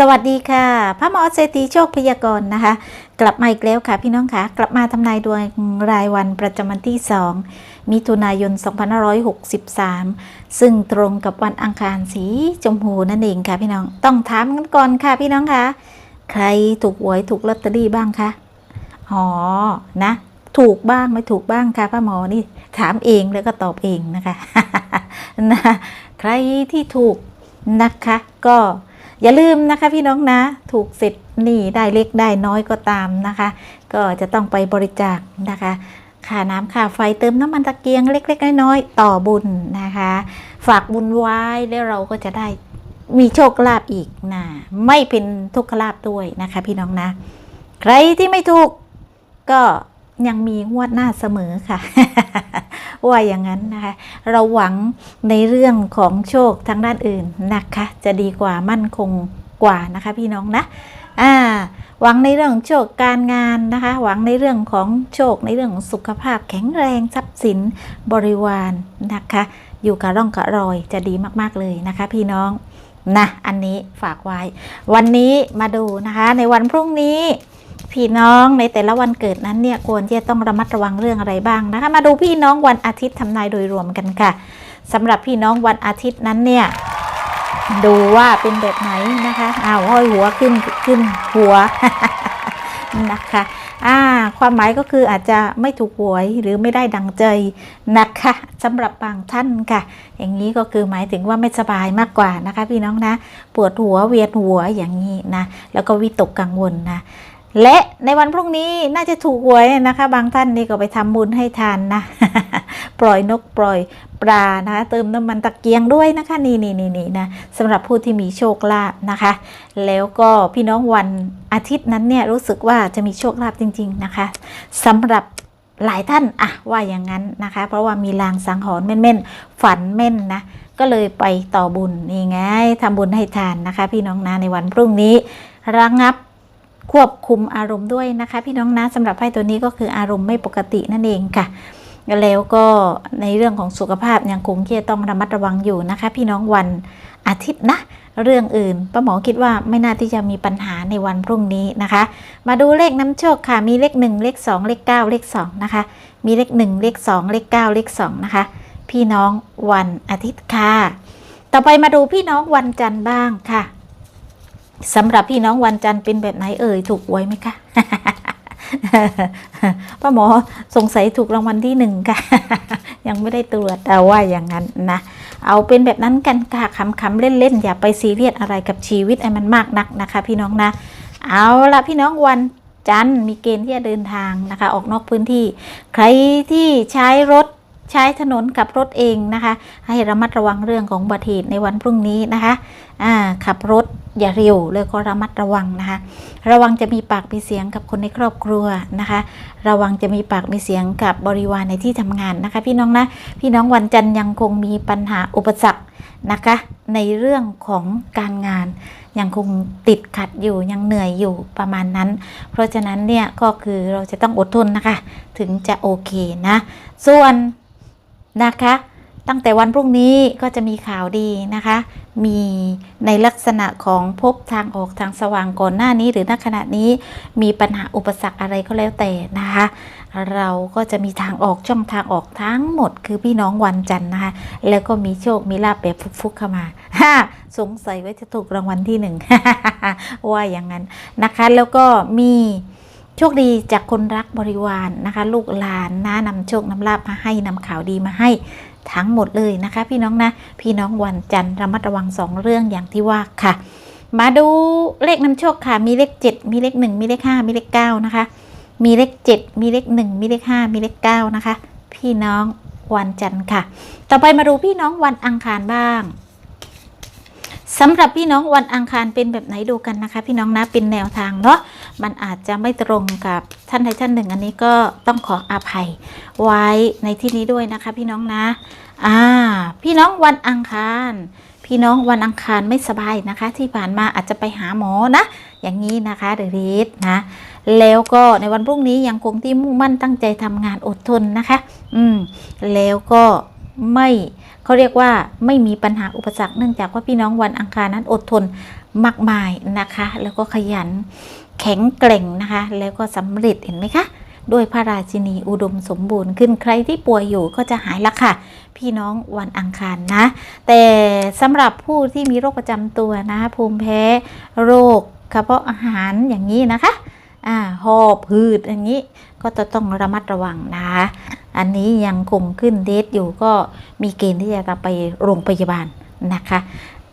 สวัสดีค่ะ พระหมอเศรษฐีโชคพยากรณ์นะคะ กลับมาอีกแล้วค่ะพี่น้องค่ะกลับมาทำนายดวงรายวันประจำวันที่ 2 มิถุนายน 2563 ซึ่งตรงกับวันอังคารสีชมพูนั่นเองค่ะพี่น้องต้องถามกันก่อนค่ะพี่น้องค่ะใครถูกหวยถูกลอตเตอรี่บ้างคะอ๋อนะ ถูกบ้างไม่ถูกบ้างค่ะป้าหมอนี่ถามเองแล้วก็ตอบเองนะคะนะใครที่ถูกนะคะก็ อย่าลืมนะคะพี่น้องนะ ถูกเสร็จนี่ได้เล็กได้น้อยก็ตามนะคะ ก็จะต้องไปบริจาคนะคะค่าน้ำค่าไฟเติมน้ำมันตะเกียงเล็ก ๆ น้อยๆต่อบุญนะคะ ฝากบุญไว้แล้วเราก็จะได้มีโชคลาภอีกนะไม่เป็นทุกขลาภด้วยนะคะ พี่น้องนะ ใครที่ไม่ถูกก็ยังมีงวดหน้าเสมอค่ะ ว่าอย่างนั้นนะคะเราหวังในเรื่องของโชคทางด้านอื่นนะคะจะดีกว่ามั่นคงกว่านะคะพี่น้องนะอ่าหวังในเรื่องโชคการงานนะคะ หวังในเรื่องของโชคในเรื่องของสุขภาพแข็งแรงทรัพย์สินบริวารนะคะ อยู่กับร่องกับรอยจะดีมาก ๆ เลยนะคะ พี่น้องนะอันนี้ฝากไว้ วันนี้มาดูนะคะ ในวันพรุ่งนี้ พี่น้องในแต่ละวันเกิดนั้นเนี่ยควรที่จะต้องระมัดระวังเรื่องอะไรบ้างนะคะมาดูพี่น้องวันอาทิตย์ทำนายโดยรวมกันค่ะสำหรับพี่น้องวันอาทิตย์นั้นเนี่ยดูว่าเป็นแบบไหนนะคะอ้าวห้อยหัวขึ้นขึ้นหัวนะคะอ่าความหมายก็คืออาจจะไม่ถูกหวยหรือไม่ได้ดังใจนะคะสำหรับบางท่านค่ะ อย่างนี้ก็คือหมายถึงว่าไม่สบายมากกว่านะคะ พี่น้องนะ ปวดหัวเวียนหัวอย่างนี้นะแล้วก็วิตกกังวลนะ และในวันพรุ่งนี้น่าจะถูกหวยนะคะ บางท่านนี่ก็ไปทำบุญให้ทานนะ ปล่อยนกปล่อยปลานะคะเติมน้ำมันตะเกียงด้วยนะคะ นี่นี่นี่นี่นะสำหรับผู้ที่มีโชคลาภนะคะ แล้วก็พี่น้องวันอาทิตย์นั้นเนี่ยรู้สึกว่าจะมีโชคลาภจริง ๆนะคะสำหรับหลายท่านอะว่าอย่างนั้นนะคะ เพราะว่ามีลางสังหรณ์แม่นๆฝันแม่นนะก็เลยไปต่อบุญนี่ไงทำบุญให้ทานนะคะ พี่น้องนะในวันพรุ่งนี้ระงับ ควบคุมอารมณ์ด้วยนะคะ พี่น้องนะสำหรับไพ่ตัวนี้ก็คืออารมณ์ไม่ปกตินั่นเองค่ะ แล้วก็ในเรื่องของสุขภาพยังคงที่จะต้องระมัดระวังอยู่นะคะ พี่น้องวันอาทิตย์นะเรื่องอื่นป้าหมอคิดว่าไม่น่าที่จะมีปัญหาในวันพรุ่งนี้นะคะ มาดูเลขน้ำโชคค่ะมีเลข 1 เลข 2 เลข 9 เลข 2 นะคะ มีเลข 1 เลข 2 เลข 9 เลข 2 นะคะ พี่น้องวันอาทิตย์ค่ะ ต่อไปมาดูพี่น้องวันจันทร์บ้างค่ะ สำหรับพี่น้องวันจันทร์เป็นแบบไหนเอ่ยถูกหวยไหมคะป้าหมอสงสัยถูกรางวัลที่หนึ่งค่ะ ยังไม่ได้ตรวจแต่ว่าอย่างนั้นนะ เอาเป็นแบบนั้นกันค่ะขำๆเล่นๆ อย่าไปซีเรียสอะไรกับชีวิตไอ้มันมากนักนะคะ พี่น้องนะ เอาละพี่น้องวันจันทร์มีเกณฑ์ที่จะเดินทางนะคะ ออกนอกพื้นที่ ใครที่ใช้รถใช้ถนนขับรถเองนะคะ ให้ระมัดระวังเรื่องของอุบัติเหตุในวันพรุ่งนี้นะคะขับรถ อย่าเร็วเลยก็ระมัดระวังนะคะ ระวังจะมีปากมีเสียงกับคนในครอบครัวนะคะ ระวังจะมีปากมีเสียงกับบริวารในที่ทำงานนะคะ พี่น้องนะพี่น้องวันจันทร์ยังคงมีปัญหาอุปสรรคนะคะ ในเรื่องของการงานยังคงติดขัดอยู่ยังเหนื่อยอยู่ประมาณนั้น เพราะฉะนั้นเนี่ยก็คือเราจะต้องอดทนนะคะ ถึงจะโอเคนะ ส่วนนะคะ ตั้งแต่วันพรุ่งนี้ก็จะมีข่าวดีนะคะ มีในลักษณะของพบทางออกทางสว่างก่อนหน้านี้หรือณขณะนี้มีปัญหาอุปสรรคอะไรก็แล้วแต่นะคะ เราก็จะมีทางออกช่องทางออกทั้งหมด คือพี่น้องวันจันทร์นะคะ แล้วก็มีโชคมีลาบแบบฟุกๆเข้ามาฮ่าสงสัยว่าจะถูกรางวัลที่หนึ่งว่าอย่างนั้นนะคะ แล้วก็มีโชคดีจากคนรักบริวารนะคะ ลูกหลานนะนำโชคนำลาบมาให้นำข่าวดีมาให้ ทั้งหมดเลยนะคะ พี่น้องนะ พี่น้องวันจันทร์ระมัดระวังสองเรื่องอย่างที่ว่าค่ะ มาดูเลขนำโชคค่ะ มีเลข 7 มีเลข 1 มีเลข 5 มีเลข 9 นะคะ มีเลข 7 มีเลข 1 มีเลข 5 มีเลข 9 นะคะ พี่น้องวันจันทร์ค่ะ ต่อไปมาดูพี่น้องวันอังคารบ้าง สำหรับพี่น้องวันอังคารเป็นแบบไหนดูกันนะคะ พี่น้องนะเป็นแนวทางเนาะมันอาจจะไม่ตรงกับท่านใดท่านหนึ่ง อันนี้ก็ต้องขออภัยไว้ในที่นี้ด้วยนะคะ พี่น้องนะอ่าพี่น้องวันอังคาร พี่น้องวันอังคารไม่สบายนะคะ ที่ผ่านมาอาจจะไปหาหมอนะ อย่างนี้นะคะเดริสนะ แล้วก็ในวันพรุ่งนี้ยังคงที่มุ่งมั่นตั้งใจทำงานอดทนนะคะ อืมแล้วก็ไม่ เขาเรียกว่าไม่มีปัญหาอุปสรรคเนื่องจากว่าพี่น้องวันอังคารนั้นอดทนมากมายนะคะ แล้วก็ขยันแข็งแกร่งนะคะ แล้วก็สำเร็จเห็นไหมคะด้วยพระราชินีอุดมสมบูรณ์ขึ้นใครที่ป่วยอยู่ก็จะหายละค่ะ พี่น้องวันอังคารนะ แต่สำหรับผู้ที่มีโรคประจำตัวนะ ภูมิแพ้โรคกระเพาะอาหารอย่างนี้นะคะ อ่าหอบหืดอย่างนี้ก็จะต้องระมัดระวังนะคะอันนี้ยังคงขึ้นเดทอยู่ก็มีเกณฑ์ที่จะไปโรงพยาบาลนะคะ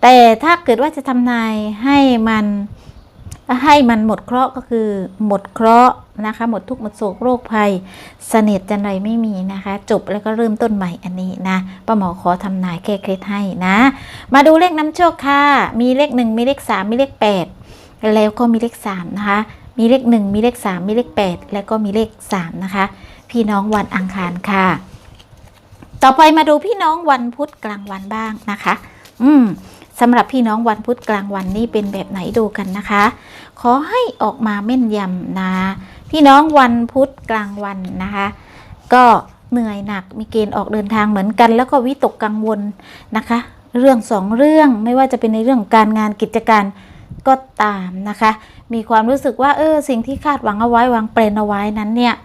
แต่ถ้าเกิดว่าจะทำนายให้มันให้มันหมดเคราะห์ก็คือหมดเคราะห์นะคะ หมดทุกข์หมดโศกโรคภัย เสน่ห์จันไรไม่มีนะคะ จบแล้วก็เริ่มต้นใหม่อันนี้นะป้าหมอขอทำนายแก้เคล็ดให้นะ มาดูเลขน้ำโชคค่ะ มีเลขหนึ่งมีเลขสามมีเลขแปดแล้วก็มีเลขสามนะคะ มีเลขหนึ่งมีเลขสามมีเลขแปดแล้วก็มีเลขสามนะคะ พี่น้องวันอังคารค่ะ ต่อไปมาดูพี่น้องวันพุธกลางวันบ้างนะคะ อืมสำหรับพี่น้องวันพุธกลางวันนี่เป็นแบบไหนดูกันนะคะ ขอให้ออกมาแม่นยำนะพี่น้องวันพุธกลางวันนะคะ ก็เหนื่อยหนักมีเกณฑ์ออกเดินทางเหมือนกัน แล้วก็วิตกกังวลนะคะ เรื่องสองเรื่องไม่ว่าจะเป็นในเรื่องการงานกิจการก็ตามนะคะ มีความรู้สึกว่าเออสิ่งที่คาดหวังเอาไว้วางเปลนเอาไว้นั้นเนี่ย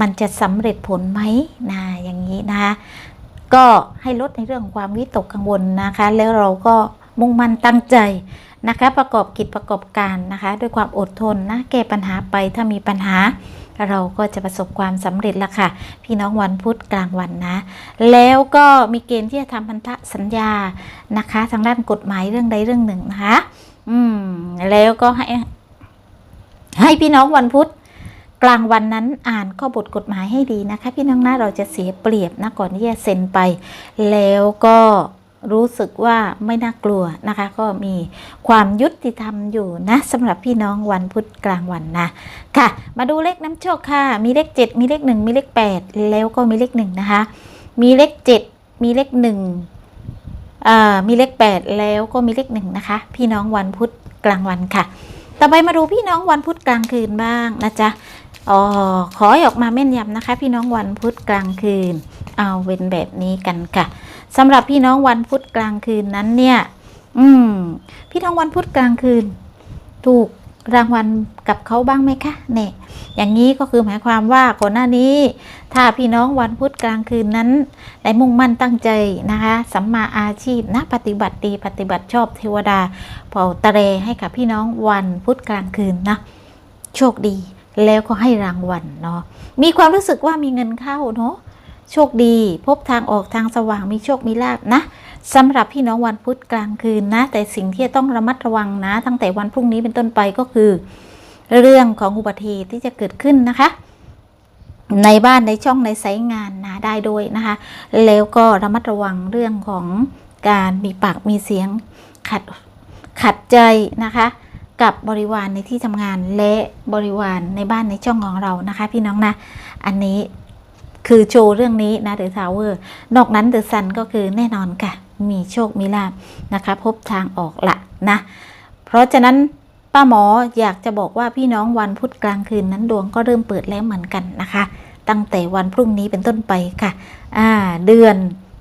มันจะสำเร็จผลไหมนะอย่างนี้นะคะก็ให้ลดในเรื่องของความวิตกกังวลนะคะ แล้วเราก็มุ่งมั่นตั้งใจนะคะ ประกอบกิจประกอบการนะคะ ด้วยความอดทนนะแก้ปัญหาไปถ้ามีปัญหาเราก็จะประสบความสำเร็จละค่ะ พี่น้องวันพุธกลางวันนะ แล้วก็มีเกณฑ์ที่จะทำพันธสัญญานะคะ ทางด้านกฎหมายเรื่องใดเรื่องหนึ่งนะคะ อืมแล้วก็ให้ ให้พี่น้องวันพุธกลางวันนั้นอ่านข้อบทกฎหมายให้ดีนะคะ พี่น้องนะเราจะเสียเปรียบนะก่อนที่จะเซ็นไป แล้วก็รู้สึกว่าไม่น่ากลัวนะคะ ก็มีความยุติธรรมอยู่นะสำหรับพี่น้องวันพุธกลางวันนะค่ะ มาดูเลขน้ำโชคค่ะ มีเลข 7 มีเลข 1 มีเลข 8 แล้วก็มีเลข 1 นะคะ มีเลข 7 มีเลข1อ่ามีเลข 8 แล้วก็มีเลข1นะคะ พี่น้องวันพุธกลางวันค่ะ ต่อไปมาดูพี่น้องวันพุธกลางคืนบ้างนะจ๊ะอ๋อขอออกมาแม่นยำนะคะ พี่น้องวันพุธกลางคืน เอาเป็นแบบนี้กันค่ะสำหรับพี่น้องวันพุธกลางคืนนั้นเนี่ย อืม พี่น้องวันพุธกลางคืน ถูก รางวัลกับเขาบ้างไหมคะเนี่ยอย่างนี้ก็คือหมายความว่าก่อนหน้านี้ ถ้าพี่น้องวันพุธกลางคืนนั้น ได้มุ่งมั่นตั้งใจนะคะสัมมาอาชีพนะปฏิบัติดีปฏิบัติชอบเทวดาเป่าตะเรให้กับพี่น้องวันพุธกลางคืนนะโชคดีแล้วก็ให้รางวัลเนาะมีความรู้สึกว่ามีเงินเข้าเนาะโชคดี พบทางออกทางสว่างมีโชคมีลาบนะ สำหรับพี่น้องวันพุธกลางคืนนะ แต่สิ่งที่จะต้องระมัดระวังนะ ตั้งแต่วันพรุ่งนี้เป็นต้นไปก็คือ เรื่องของอุบัติเหตุที่จะเกิดขึ้นนะคะ ในบ้านในช่องในไซต์งานนะได้ด้วยนะคะ แล้วก็ระมัดระวังเรื่องของการมีปากมีเสียงขัดขัดใจนะคะกับบริวารในที่ทำงานและบริวารในบ้านในช่องของเรานะคะ พี่น้องนะ อันนี้คือโชว์เรื่องนี้นะเดอะทาวเวอร์นอกนั้นเดอะซันก็คือแน่นอนค่ะ มีโชคมีลาบนะคะ พบทางออกละนะ เพราะฉะนั้นป้าหมออยากจะบอกว่าพี่น้องวันพุธกลางคืนนั้นดวงก็เริ่มเปิดแล้วเหมือนกันนะคะ ตั้งแต่วันพรุ่งนี้เป็นต้นไปค่ะอ่าเดือน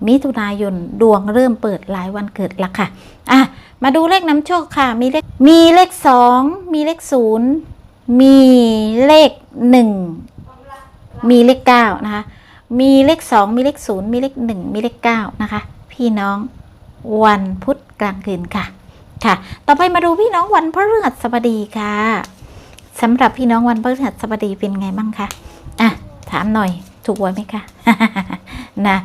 มิถุนายนดวงเริ่มเปิดหลายวันเกิดละค่ะอะมาดูเลขน้ำโชคค่ะ มีเลขมีเลขสองมีเลขศูนย์มีเลขหนึ่งมีเลขเก้านะคะ มีเลขสองมีเลขศูนย์มีเลขหนึ่งมีเลขเก้านะคะ พี่น้องวันพุธกลางคืนค่ะ ค่ะ ต่อไปมาดูพี่น้องวันพฤหัสบดีค่ะสำหรับพี่น้องวันพฤหัสบดีเป็นไงบ้างคะอะถามหน่อยถูกหวยไหมคะนะ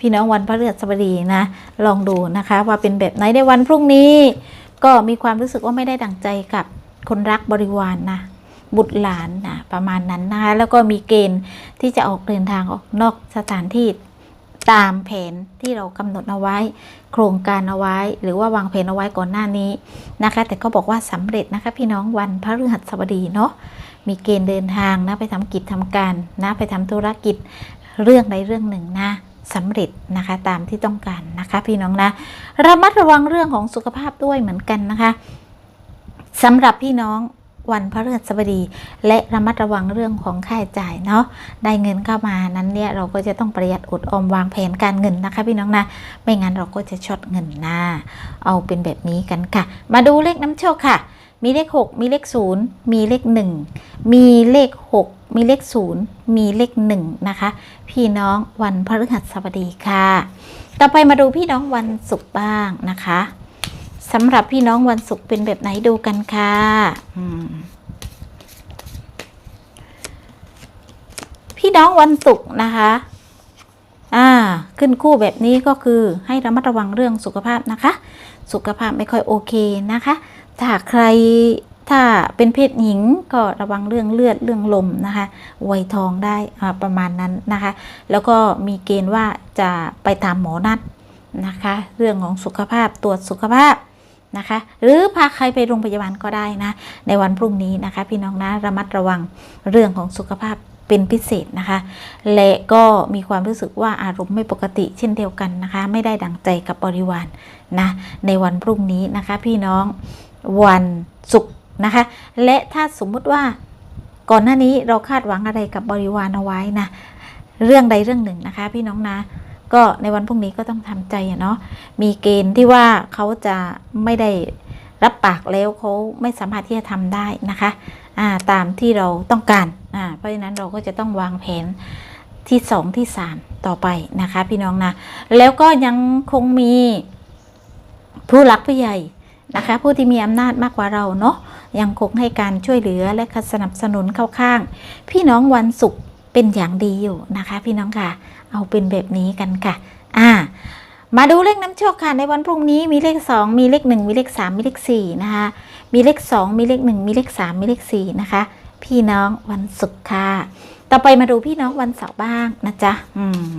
พี่น้องวันพฤหัสบดีนะ ลองดูนะคะ ว่าเป็นแบบไหนในวันพรุ่งนี้ ก็มีความรู้สึกว่าไม่ได้ดั่งใจกับคนรักบริวารนนะบุตรหลานนะประมาณนั้นนะคะแล้วก็มีเกณฑ์ที่จะออกเดินทางออกนอกสถานที่ ตามแผนที่เรากำหนดเอาไว้ โครงการเอาไว้ หรือว่าวางแผนเอาไว้ก่อนหน้านี้นะคะ แต่ก็บอกว่าสำเร็จนะคะ พี่น้องวันพฤหัสบดีเนาะมีเกณฑ์เดินทางนะไปทำกิจทำการนะไปทำธุรกิจเรื่องใดเรื่องหนึ่งนะสำเร็จนะคะตามที่ต้องการนะคะ พี่น้องนะระมัดระวังเรื่องของสุขภาพด้วยเหมือนกันนะคะสำหรับพี่น้อง วันพฤหัสบดี และระมัดระวังเรื่องของค่าใช้จ่ายเนาะได้เงินเข้ามานั้นเนี่ยเราก็จะต้องประหยัดอดออมวางแผนการเงินนะคะพี่น้องนะไม่งั้นเราก็จะช็อตเงินนะเอาเป็นแบบนี้กันค่ะ มาดูเลขน้ำโชคค่ะ มีเลข 6 มีเลข 0 มีเลข 1 มีเลข 6 มีเลข 0 มีเลข 1 นะคะ พี่น้องวันพฤหัสบดีค่ะ ต่อไปมาดูพี่น้องวันศุกร์บ้างนะคะ สำหรับพี่น้องวันศุกร์เป็นแบบไหนดูกันค่ะพี่น้องวันศุกร์นะคะ อ่า ขึ้นคู่แบบนี้ก็คือให้ระมัดระวังเรื่องสุขภาพนะคะ สุขภาพไม่ค่อยโอเคนะคะ ถ้าใครถ้าเป็นเพศหญิงก็ระวังเรื่องเลือดเรื่องลมนะคะไวยทองได้ประมาณนั้นนะคะ แล้วก็มีเกณฑ์ว่าจะไปตามหมอนัดนะคะ เรื่องของสุขภาพตรวจสุขภาพ นะคะ หรือพาใครไปโรงพยาบาลก็ได้นะ ในวันพรุ่งนี้นะคะ พี่น้องนะระมัดระวังเรื่องของสุขภาพเป็นพิเศษนะคะ และก็มีความรู้สึกว่าอารมณ์ไม่ปกติเช่นเดียวกันนะคะ ไม่ได้ดังใจกับบริวารนะในวันพรุ่งนี้นะคะ พี่น้องวันศุกร์นะคะ และถ้าสมมุติว่าก่อนหน้านี้เราคาดหวังอะไรกับบริวารเอาไว้นะเรื่องใดเรื่องหนึ่งนะคะ พี่น้องนะ ก็ในวันพรุ่งนี้ก็ต้องทำใจอะเนาะมีเกณฑ์ที่ว่าเขาจะไม่ได้รับปากแล้วเขาไม่สามารถที่จะทำได้นะคะอ่าตามที่เราต้องการอ่าเพราะฉะนั้นเราก็จะต้องวางแผนที่ 2 ที่ 3 ต่อไปนะคะ พี่น้องนะแล้วก็ยังคงมีผู้หลักผู้ใหญ่นะคะ ผู้ที่มีอำนาจมากกว่าเราเนาะยังคงให้การช่วยเหลือและสนับสนุนเข้าข้าง พี่น้องวันศุกร์ เป็นอย่างดีอยู่นะคะพี่น้องค่ะ เอาเป็นแบบนี้กันค่ะ อ่า มาดูเลขน้ำโชคค่ะ ในวันพรุ่งนี้มีเลข 2 มีเลข 1 มีเลข 3 มีเลข4นะคะมีเลข 2 มีเลข 1 มีเลข 3 มีเลข4นะคะ พี่น้องวันศุกร์ค่ะ ต่อไปมาดูพี่น้องวันเสาร์บ้างนะจ๊ะอืม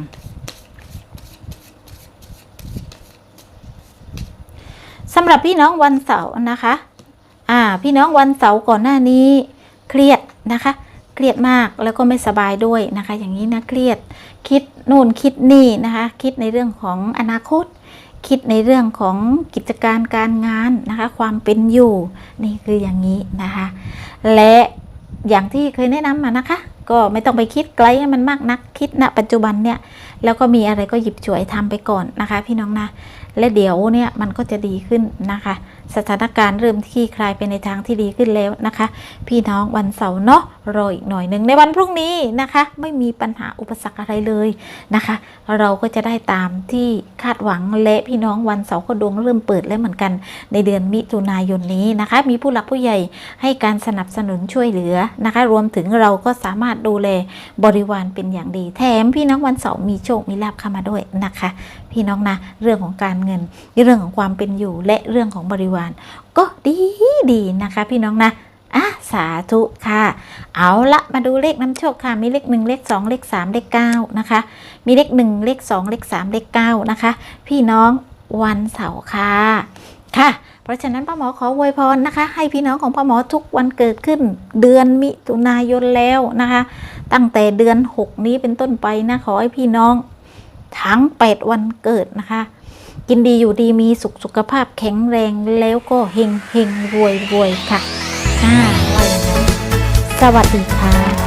สำหรับพี่น้องวันเสาร์นะคะ อ่า พี่น้องวันเสาร์ก่อนหน้านี้เครียดนะคะ เครียดมากแล้วก็ไม่สบายด้วยนะคะ อย่างนี้นะเครียดคิดนู่นคิดนี่นะคะ คิดในเรื่องของอนาคต คิดในเรื่องของกิจการการงานนะคะ ความเป็นอยู่นี่คืออย่างนี้นะคะ และอย่างที่เคยแนะนำมานะคะ ก็ไม่ต้องไปคิดไกลให้มันมากนัก คิดณปัจจุบันเนี่ย แล้วก็มีอะไรก็หยิบฉวยทำไปก่อนนะคะ พี่น้องนะและเดี๋ยวเนี่ยมันก็จะดีขึ้นนะคะ สถานการณ์เริ่มที่คลายไปในทางที่ดีขึ้นแล้วนะคะ พี่น้องวันเสาร์เนาะรออีกหน่อยหนึ่งในวันพรุ่งนี้นะคะ ไม่มีปัญหาอุปสรรคอะไรเลยนะคะ เราก็จะได้ตามที่คาดหวังและพี่น้องวันเสาร์ก็ดวงเริ่มเปิดแล้วเหมือนกัน ในเดือนมิถุนายนนี้นะคะ มีผู้หลักผู้ใหญ่ให้การสนับสนุนช่วยเหลือนะคะ รวมถึงเราก็สามารถดูแลบริวารเป็นอย่างดีแถมพี่น้องวันเสาร์มีโชคมีลาบเข้ามาด้วยนะคะ พี่น้องนะเรื่องของการเงินเรื่องของความเป็นอยู่และเรื่องของบริวาร ก็ดีดีนะคะ พี่น้องนะอะสาธุค่ะ เอาละมาดูเลขน้ำโชคค่ะ มีเลขหนึ่งเลขสองเลขสามเลขเก้านะคะ มีเลขหนึ่งเลขสองเลขสามเลขเก้านะคะ พี่น้องวันเสาร์ค่ะ ค่ะ เพราะฉะนั้นป้าหมอขออวยพรนะคะ ให้พี่น้องของป้าหมอทุกวันเกิดขึ้น เดือนมิถุนายนแล้วนะคะ ตั้งแต่เดือน 6 นี้เป็นต้นไปนะขอให้พี่น้องทั้ง 8 วันเกิดนะคะ กินดีอยู่ดีมีสุขสุขภาพแข็งแรงแล้วก็เฮงเฮงรวยรวยค่ะค่ะว่าอย่างนั้นสวัสดีค่ะ